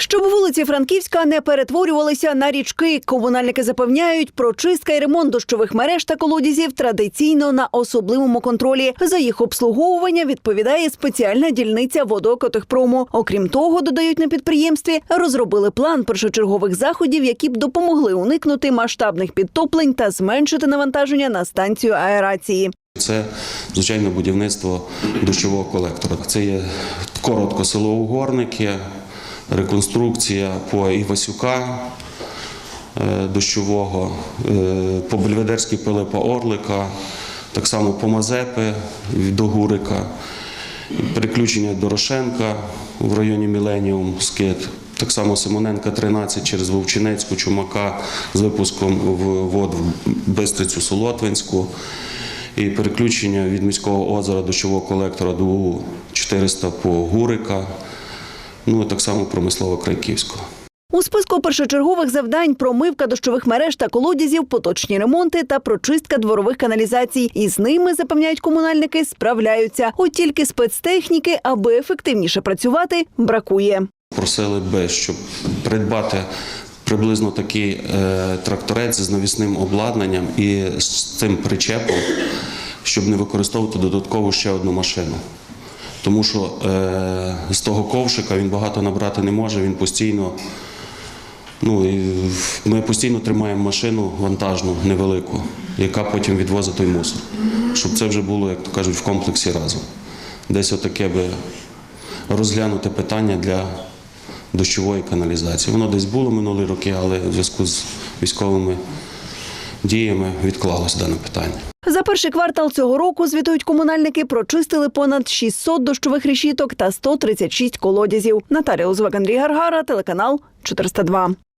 Щоб вулиці Франківська не перетворювалися на річки, комунальники запевняють, прочистка і ремонт дощових мереж та колодязів традиційно на особливому контролі. За їх обслуговування відповідає спеціальна дільниця водокотехпрому. Окрім того, додають на підприємстві, розробили план першочергових заходів, які б допомогли уникнути масштабних підтоплень та зменшити навантаження на станцію аерації. Це звичайно будівництво дощового колектора. Це є коротко село Угорники, реконструкція по Івасюка е, дощового, е, по Бельведерській Пилипа Орлика, так само по Мазепи до Гурика, переключення Дорошенка в районі Міленіум Скит. Так само Симоненка 13 через Вовчинецьку, Чумака з випуском в вод в Бистрицю Солотвинську. І переключення від міського озера дощового колектора до 400 по Гурика, ну і так само промислово Крайківського. У списку першочергових завдань промивка дощових мереж та колодязів, поточні ремонти та прочистка дворових каналізацій. І з ними запевняють комунальники, справляються. От тільки спецтехніки, аби ефективніше працювати, бракує. Просили би, щоб придбати приблизно такий е, тракторець з навісним обладнанням і з цим причепом, щоб не використовувати додатково ще одну машину. Тому що е, з того ковшика він багато набрати не може, він постійно. Ну, і ми постійно тримаємо машину вантажну, невелику, яка потім відвозить той мусор. Щоб це вже було, як то кажуть, в комплексі разом. Десь отаке би розглянути питання для дощової каналізації. Воно десь було минулі роки, але в зв'язку з військовими діями відклалося дане питання. За перший квартал цього року, звітують комунальники, прочистили понад 600 дощових решіток та 136 колодязів. Наталія Узвак, Андрій Гаргара, телеканал 402.